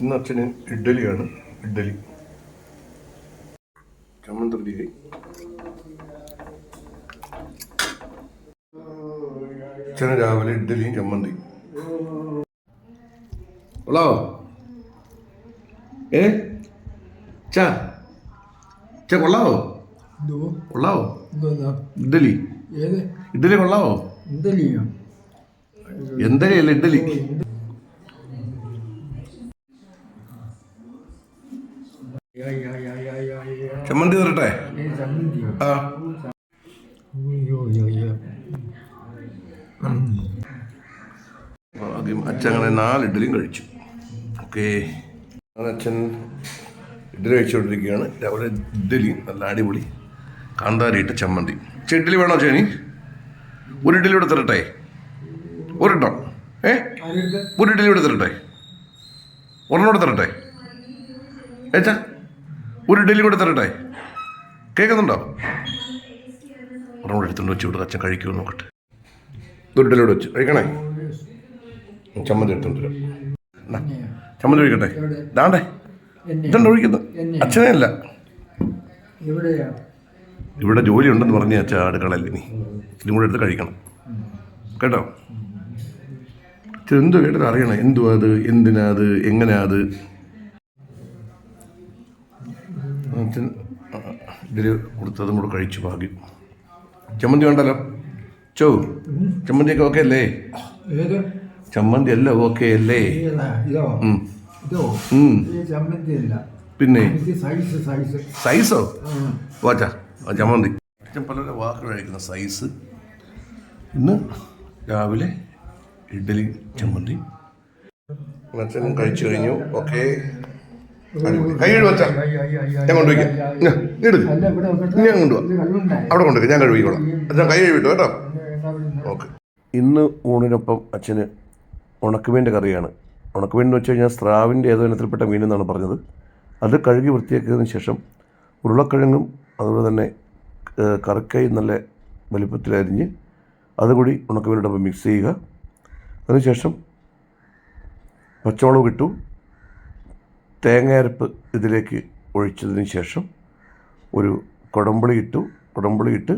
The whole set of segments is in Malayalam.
ഇന്ന് അച്ഛന് ഇഡ്ഡലിയാണ്. ഇഡ്ഡലി. ചമ്മന്തി അച്ഛന് രാവിലെ ഇഡ്ഡലിയും ചമ്മന്തി. ഉള്ളോ? ഏ? ചാ ചാ കൊള്ളാവോ? കൊള്ളാവോ? ഇഡ്ഡലി. ഇഡ്ഡലി കൊള്ളാവോ? എന്തല്ലയോ എന്തരി ഇഡ്ഡലി. ചമ്മന്തി തരട്ടെ? ആ. ആദ്യം അച്ഛൻ അങ്ങനെ നാല് ഇഡ്ഡലിയും കഴിച്ചു. ഓക്കെ. അച്ഛൻ ഇഡ്ഡലി കഴിച്ചുകൊണ്ടിരിക്കുകയാണ്. രാവിലെ ഇഡ്ഡലി നല്ല അടിപൊളി കാന്താരിയിട്ട ചമ്മന്തി. ചെ വേണോ ചേനി ഒരു ഇഡ്ഡലി ഇവിടെ തരട്ടെ? ഒരെണ്ണം ഏ? ഒരു ഇഡ്ഡലി ഇവിടെ തരട്ടെ? ഒരെണ്ണം ഇവിടെ തരട്ടെ? ഏച്ചാ? ഒരു ഇഡ്ഡലി കൂടെ തരട്ടെ? കേൾക്കുന്നുണ്ടോ? ഒരെണ്ണം എടുത്തുകൊണ്ട് വെച്ച് ഇവിടെ അച്ഛൻ കഴിക്കുമോ നോക്കട്ടെ. ഒരു ഇഡ്ഡലി കൂടെ വെച്ച്. കഴിക്കണേ? ചമ്മന്തി എടുത്തോണ്ട് വരാം. ചമ്മന്തി ഒഴിക്കട്ടെ. ദാണ്ടേ ഇതുണ്ട് ഒഴിക്കുന്നത്? അച്ഛനെ അല്ല. ഇവിടെ ജോലി ഉണ്ടെന്ന് പറഞ്ഞ അച്ഛൻ അടുക്കളയിൽ നീ ഇതും കൂടെ എടുത്ത് കഴിക്കണം. കേട്ടോ? എന്തു എന്തോ കേട്ടത് അറിയണം എന്തുവാ അത്? എന്തിനാ അത്? എങ്ങനെയാ അത്? അച്ഛൻ ഇതിൽ കൊടുത്തതും കൂടെ കഴിച്ചു ഭാഗ്യം ചമ്മന്തി വേണ്ടല്ലോ? ചോ ചമ്മന്തിയൊക്കെ ഓക്കെ അല്ലേ? ചമ്മന്തി അല്ല? ഓക്കെ അല്ലേ ചമ്മന്തി പിന്നെ? സൈസ് വാച്ചാ ചമ്മന്തി. അച്ഛൻ പലരുടെ വാക്കുകൾ കഴിക്കുന്ന സൈസ് ഇന്ന് രാവിലെ ഇഡ്ഡലി ചമ്മന്തി. അച്ഛനും കഴിച്ചു കഴിഞ്ഞു. ഓക്കെ വച്ചാ ഞാൻ കൊണ്ടുപോയിക്കാം അവിടെ കൊണ്ടുപോയി ഞാൻ കഴുകിക്കോളാം അച്ഛൻ കൈ കഴുകിട്ടോ കേട്ടോ. ഓക്കെ. ഇന്ന് ഊണിനൊപ്പം അച്ഛന് ഉണക്കുമീന്റെ കറിയാണ്. ഉണക്കുമീൻ എന്ന് വെച്ച് കഴിഞ്ഞാൽ സ്രാവിന്റെ ഏതോ ഇനത്തിൽപ്പെട്ട മീനെന്നാണ് പറഞ്ഞത്. അത് കഴുകി വൃത്തിയാക്കിയതിന് ശേഷം ഉരുളക്കിഴങ്ങും അതുപോലെ തന്നെ ഏഹ്, കറിക്കായി നല്ല വലിപ്പത്തിലരിഞ്ഞ് അതുകൂടി ഉണക്കമീനോടൊപ്പം മിക്സ് ചെയ്യുക. അതിനുശേഷം പച്ചമുളക് ഇട്ടു. തേങ്ങയരപ്പ് ഇതിലേക്ക് ഒഴിച്ചതിന് ശേഷം ഒരു കുടമ്പുളി ഇട്ടു. കുടമ്പുളി ഇട്ട്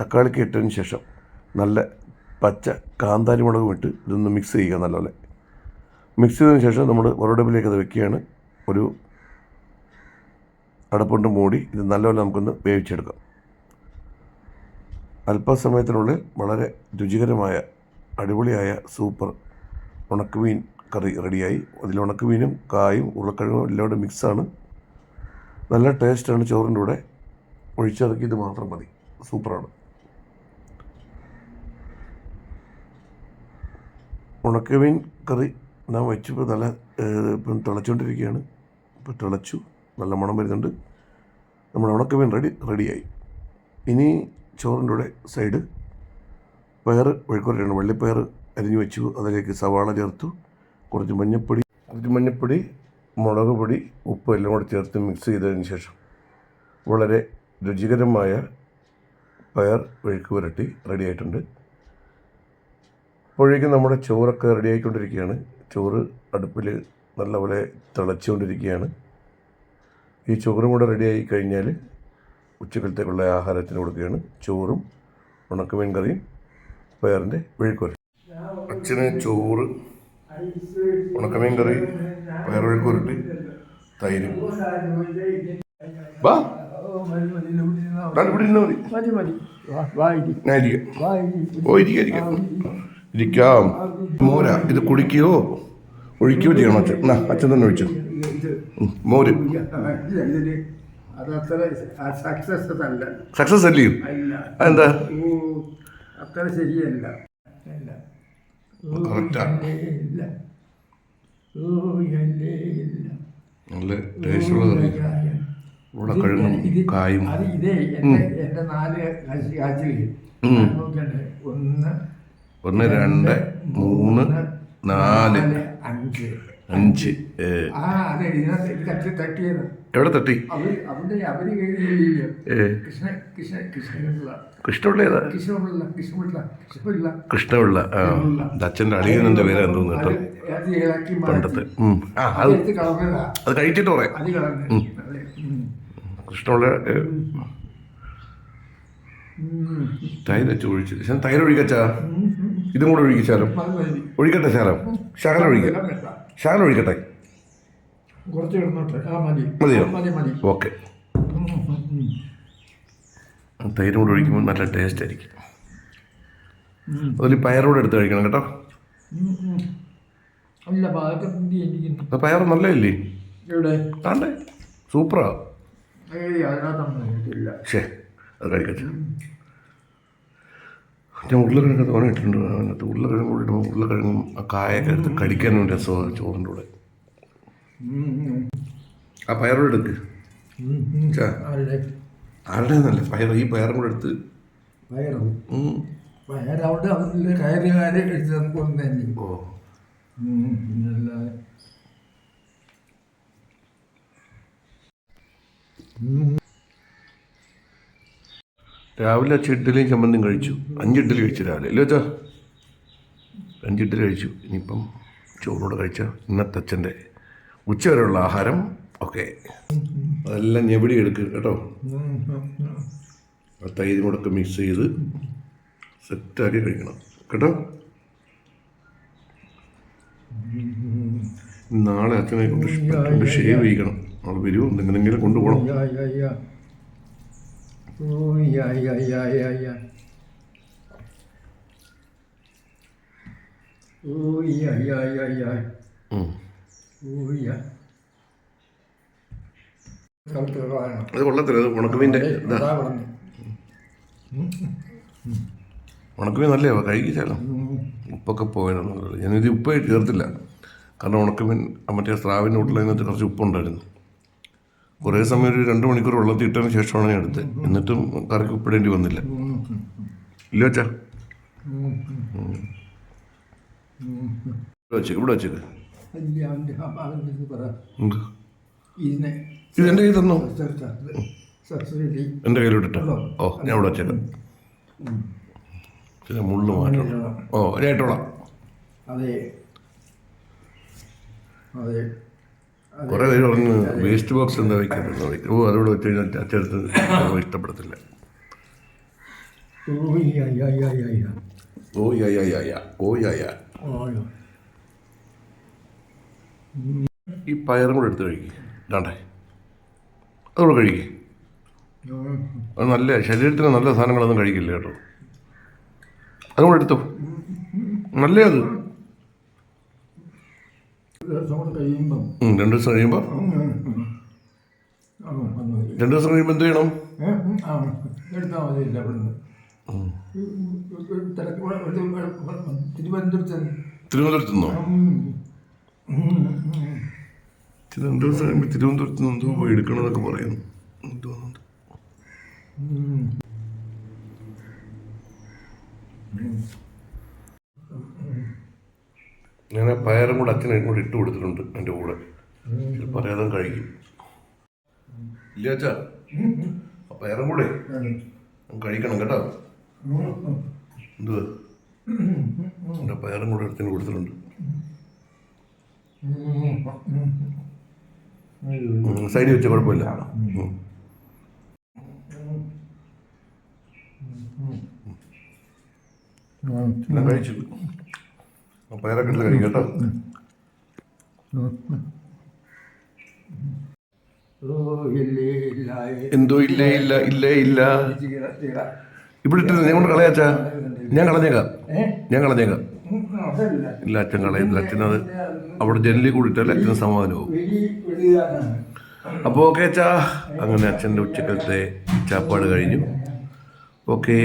തക്കാളിക്ക് ഇട്ടതിന് ശേഷം നല്ല പച്ച കാന്താരി മുളകും ഇട്ട് ഇതൊന്ന് മിക്സ് ചെയ്യുക നല്ലപോലെ. മിക്സ് ചെയ്തതിന് ശേഷം നമ്മൾ വറവിടപ്പിലേക്ക് അത് വെക്കുകയാണ്. ഒരു അടപ്പുണ്ട് മൂടി ഇത് നല്ലപോലെ നമുക്കൊന്ന് വേവിച്ചെടുക്കാം. അല്പസമയത്തിനുള്ളിൽ വളരെ രുചികരമായ അടിപൊളിയായ സൂപ്പർ ഉണക്കമീൻ കറി റെഡിയായി. അതിൽ ഉണക്കമീനും കായും ഉരുളക്കിഴങ്ങും എല്ലാം കൂടെ മിക്സാണ് നല്ല ടേസ്റ്റാണ് ചോറിന്റെ കൂടെ. ഒഴിച്ചിറക്കി ഇത് മാത്രം മതി. സൂപ്പറാണ് ഉണക്കമീൻ കറി നാം വെച്ചപ്പോൾ നല്ല ഇപ്പം തിളച്ചുകൊണ്ടിരിക്കുകയാണ് ഇപ്പോൾ തിളച്ചു. നല്ല മണം വരുന്നുണ്ട്. നമ്മുടെ ഉണക്കമീൻ റെഡി റെഡിയായി. ഇനി ചോറിന്റെ കൂടെ സൈഡ് പയർ വഴിക്കുറയാണ് വെള്ളിപ്പയർ അരിഞ്ഞു വെച്ചു. അതിലേക്ക് സവാള ചേർത്തു. കുറച്ച് മഞ്ഞൾപ്പൊടി കുറച്ച് മഞ്ഞൾപ്പൊടി മുളക് പൊടി ഉപ്പ് എല്ലാം കൂടെ ചേർത്ത് മിക്സ് ചെയ്തതിന് ശേഷം വളരെ രുചികരമായ പയർ വെഴുക്ക് പുരട്ടി റെഡിയായിട്ടുണ്ട് അപ്പോഴേക്കും നമ്മുടെ ചോറൊക്കെ റെഡി ആയിക്കൊണ്ടിരിക്കുകയാണ്. ചോറ് അടുപ്പിൽ നല്ലപോലെ തിളച്ചുകൊണ്ടിരിക്കുകയാണ്. ഈ ചോറും കൂടെ റെഡിയായി കഴിഞ്ഞാൽ ഉച്ചക്കലത്തേക്കുള്ള ആഹാരത്തിന് കൊടുക്കുകയാണ്. ചോറും ഉണക്കമീൻ കറിയും പയറിന്റെ വഴുക്കുരട്ടി അച്ഛന് ചോറ് ഉണക്കമീൻ കറി പയർ ഉരുട്ടി തൈര്. വാ. ഇവിടെ ഇരുന്നാൽ മതി. മതി ഇരിക്കാം. ഓ ഇരിക്കാം ഇരിക്കാം. ഇരിക്കാം. മോര ഇത് കുടിക്കുകയോ ഒഴിക്കുകയോ ചെയ്യണം അച്ഛൻ. എന്നാ അച്ഛൻ തന്നെ ഒഴിച്ചു. മോര്. സക്സസ് അല്ലേ? അതെന്താ? അത്ര ശരിയല്ല അല്ല ഓ, കറക്റ്റാ ഇല്ലേ ഇല്ല ഓ ഇല്ലേ ഇല്ല നല്ല ടേസ്റ്റുള്ള കറി. ഇവിടെ കഴുകും കായും. അത് ഇതേ എന്റെ നാല് കാശി കാച്ചിൽ ഉം. ഒന്ന് ഒന്ന് രണ്ട് മൂന്ന് നാല് അഞ്ച്. അഞ്ച്. ആ അതെ ഇതിനകത്ത് ഇത് തട്ടി തട്ടിയത്. എവിടെ തട്ടി? അവർ അവരുടെ അവർ ഏ, കൃഷ്ണ കൃഷ്ണ കൃഷ്ണപിള്ള. കൃഷ്ണപിള്ള ഏതാ കൃഷ്ണപിള്ള കൃഷ്ണപിള്ള കൃഷ്ണപിള്ള. കൃഷ്ണപിള്ള. ആ ഇത് അച്ഛന്റെ അളിയനെന്റെ പേര് എന്തോന്ന് കേട്ടോ. പണ്ടത്തെ. അത് കഴിച്ചിട്ട് പറയാം. കൃഷ്ണപിള്ള തൈര് വെച്ച് ഒഴിച്ച്. ഞാൻ തൈര് ഒഴിക്കച്ചാ? ഇതും കൂടെ ഒഴിക്കച്ചാലും? ഒഴിക്കട്ടെ ശാലം. ശകലം ഒഴിക്കാം. വേണ്ട. ഒഴിക്കട്ടെ? കുറച്ച് കിടന്നോട്ടെ. ആ മതി. മതിയോ? മതി മതി. ഓക്കെ. തൈരും കൂടെ ഒഴിക്കുമ്പോൾ നല്ല ടേസ്റ്റ് ആയിരിക്കും. അതിൽ പയറോടെ എടുത്ത് കഴിക്കണം കേട്ടോ. അല്ല പയർ നല്ലേ ആണ്ടേ? സൂപ്പറാ. ഏയ് അതിനകത്തൊന്നും ഇല്ല ശേ അത് കഴിക്കട്ടെ ഞാൻ ഉരുളക്കിഴങ്ങ് തോന്നിയിട്ടുണ്ട് അതിനകത്ത് ഉരുളക്കിഴങ്ങ് കൂടി ഇടുമ്പോൾ ഉരുളക്കിഴങ്ങും ആ കായൊക്കെ എടുത്ത് കടിക്കാനും രസമാണ് ചോറിന്റെ കൂടെ. ആ പയറൂടെ എടുക്ക്. ആരുടെ? നല്ല പയർ. ഈ പയറും കൂടെ എടുത്ത്. വയറോ ഉം. വയറവിടെ എടുത്ത് നമുക്ക് ഒന്ന് തന്നെ. ഓ. പിന്നല്ലാതെ രാവിലെ അച്ഛൻ ഇഡ്ഡലിയും ചമ്മന്തിയും കഴിച്ചു. അഞ്ച് ഇഡ്ഡലി കഴിച്ചു രാവിലെ. ഇല്ല അച്ഛാ? അഞ്ച് ഇഡ്ഡലി കഴിച്ചു. ഇനിയിപ്പം ചോറോട് കഴിച്ച ഇന്നത്തെ അച്ഛന്റെ ഉച്ചവരെയുള്ള ആഹാരം ഓക്കെ അതെല്ലാം ഞെവിടി എടുക്കുക കേട്ടോ. ആ തൈരും കൂടെ മിക്സ് ചെയ്ത് സെറ്റാക്കി കഴിക്കണം. കേട്ടോ? നാളെ അച്ഛനെ കൊണ്ട് കൊണ്ട് ഷേവ് ചെയ്യിക്കണം. നാളെ വരുമോ എന്തെങ്കിലും കൊണ്ടുപോകണം. യാ, യാ, യാ, യാ, യാ. ഓ, യാ, യാ, യാ, യാ. ഉം. ഓ, യാ. അത് കൊള്ളത്തില്ല അത് ഉണക്കമീന്റെ അതെ, ഇതാ അതാ പറഞ്ഞെ. ഉണക്കമീൻ നല്ലേ കഴിക്കാലോ ഉം. ഉപ്പൊക്കെ പോയതെന്നുള്ളത് ഞാനിത് ഉപ്പ് ചേർത്തില്ല കാരണം ഉണക്കമീൻ മറ്റേ സ്രാവിന്റെ വീട്ടിലതിനകത്ത് കുറച്ച് ഉപ്പുണ്ടായിരുന്നു കുറേ സമയം ഒരു രണ്ട് മണിക്കൂർ വെള്ളത്തിൽ ഇട്ടതിന് ശേഷമാണ് ഞാൻ എടുത്തത്. എന്നിട്ടും കറിക്ക് ഉപ്പിടേണ്ടി വന്നില്ല. ഇല്ല ഉം. ഇവിടെ വെച്ചേക്ക് ഇവിടെ വെച്ചേക്ക്. കയ്യിൽ തന്നു? സബ്സിഡി എന്റെ കയ്യിലോട്ടിട്ടോ? ഓ ഞാൻ ഇവിടെ വെച്ചേക്കാം. ചില മുള്ളു മാറ്റണം. ഓ ഒരേട്ടോളാം അതെ. അതെ. കുറേ പേര് പറഞ്ഞു വേസ്റ്റ് ബോക്സ് എന്താ വയ്ക്കുന്നത് ഓ അതോട് വെച്ച് കഴിഞ്ഞാൽ അച്ചടുത്ത് ഇഷ്ടപ്പെടത്തില്ല. ഓ, യാ, യാ, യാ, യാ, യാ. ഓ യാ യാ. ഈ പയറും കൂടെ എടുത്ത് കഴിക്കുക ഇതാണ്ടേ. അതുകൂടെ കഴിക്കുക അത് നല്ല ശരീരത്തിന് നല്ല സാധനങ്ങളൊന്നും കഴിക്കില്ല കേട്ടോ. അതും കൂടെ എടുത്തോ. നല്ല അത് ദിവസം കൂടെ കഴിയുമ്പം. രണ്ട് ദിവസം കഴിയുമ്പോൾ. രണ്ട് ദിവസം കഴിയുമ്പോൾ എന്ത് ചെയ്യണം? എടുത്താൽ മതിയില്ല ഇവിടുന്ന്. തിരുവനന്തപുരത്ത് തിരുവനന്തപുരത്ത് നിന്നോ? കഴിയുമ്പോൾ തിരുവനന്തപുരത്ത് നിന്ന് എന്തോ പോയി എടുക്കണമെന്നൊക്കെ പറയുന്നു. എന്തോ ഞാൻ പയറും കൂടെ അച്ഛനും കൂടെ ഇട്ട് കൊടുത്തിട്ടുണ്ട് എന്റെ കൂടെ. പറയാതും കഴിക്കും. ഇല്ല അച്ഛാ? പയറും കൂടെ. കഴിക്കണം കേട്ടോ. എന്തുവാ? എന്റെ പയറും കൂടെ എടുത്തിന് കൊടുത്തിട്ടുണ്ട്. സൈഡിൽ വെച്ച കുഴപ്പമില്ല. കഴിച്ചു പയറൊക്കെ എടുത്ത് കഴിക്കും കേട്ടോ. എന്തോ ഇല്ലേ ഇല്ല ഇല്ലേ ഇല്ല. ഇവിടെ ഞാൻ കൊണ്ട് കളയാച്ചാ ഞാൻ കളഞ്ഞേക്കാം. ഞാൻ കളഞ്ഞേക്കാം. ഇല്ല അച്ഛൻ കളയുന്നില്ല അച്ഛനത് അവിടെ ജനലിൽ കൂടി ഇട്ടാൽ അച്ഛന് സമാധാനവും അപ്പോൾ ഓക്കെ അച്ഛാ. അങ്ങനെ അച്ഛന്റെ ഉച്ചക്കലത്തെ ചാപ്പാട് കഴിഞ്ഞു. ഓക്കേ.